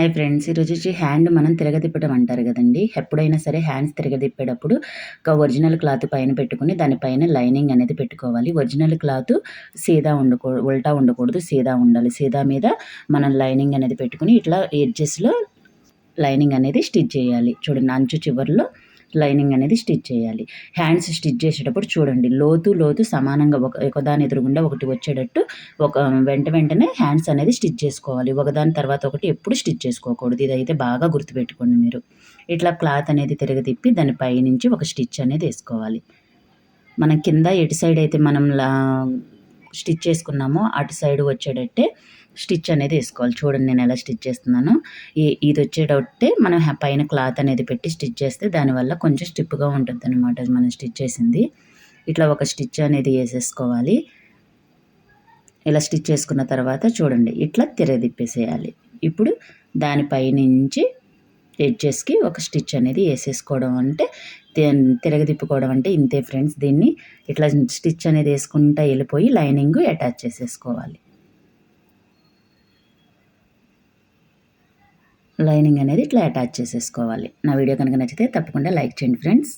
Hi friends. ఈరోజు వచ్చి hand మనం తిరగదిప్పడం అంటారు కదండి. ఎప్పుడైనా సరే హ్యాండ్స్ తిరగదిప్పేటప్పుడు ఒక ఒరిజినల్ క్లాత్ పైన పెట్టుకుని దానిపైన లైనింగ్ అనేది పెట్టుకోవాలి. ఒరిజినల్ క్లాత్ సీదా ఉండకూ ఉల్టా ఉండకూడదు. సీదా ఉండాలి. సీదా మీద మనం లైనింగ్ అనేది పెట్టుకుని ఇట్లా ఎడ్జెస్లో లైనింగ్ అనేది స్టిచ్ చేయాలి. చూడండి అంచు చివరిలో లైనింగ్ అనేది స్టిచ్ చేయాలి. హ్యాండ్స్ స్టిచ్ చేసేటప్పుడు చూడండి లోతు లోతు సమానంగా ఒక ఒకదాని ఎదురుగుండా ఒకటి వచ్చేటట్టు ఒక వెంట వెంటనే హ్యాండ్స్ అనేది స్టిచ్ చేసుకోవాలి. ఒకదాని తర్వాత ఒకటి ఎప్పుడు స్టిచ్ చేసుకోకూడదు. ఇదైతే బాగా గుర్తుపెట్టుకోండి మీరు. ఇట్లా క్లాత్ అనేది తిరగతిప్పి దాని పైనుంచి ఒక స్టిచ్ అనేది వేసుకోవాలి. మనం కింద ఎటు సైడ్ అయితే మనం స్టిచ్ చేసుకున్నామో అటు సైడ్ వచ్చేటట్టే స్టిచ్ అనేది వేసుకోవాలి. చూడండి నేను ఎలా స్టిచ్ చేస్తున్నాను. ఇది వచ్చేటట్టే మనం పైన క్లాత్ అనేది పెట్టి స్టిచ్ చేస్తే దానివల్ల కొంచెం స్టిప్గా ఉంటుంది అనమాట మనం స్టిచ్ చేసింది. ఇట్లా ఒక స్టిచ్ అనేది వేసేసుకోవాలి. ఇలా స్టిచ్ చేసుకున్న తర్వాత చూడండి ఇట్లా తిరగదిప్పేసేయాలి ఇప్పుడు దానిపైనుంచి ఎడ్జెస్కి ఒక స్టిచ్ అనేది వేసేసుకోవడం అంటే తిరగదిప్పుకోవడం అంటే ఇంతే ఫ్రెండ్స్ దీన్ని. ఇట్లా స్టిచ్ అనేది వేసుకుంటా వెళ్ళిపోయి లైనింగ్ అటాచ్ చేసేసుకోవాలి. లైనింగ్ అనేది ఇట్లా అటాచ్ చేసేసుకోవాలి. నా వీడియో కనుక నచ్చితే తప్పకుండా లైక్ చేయండి ఫ్రెండ్స్.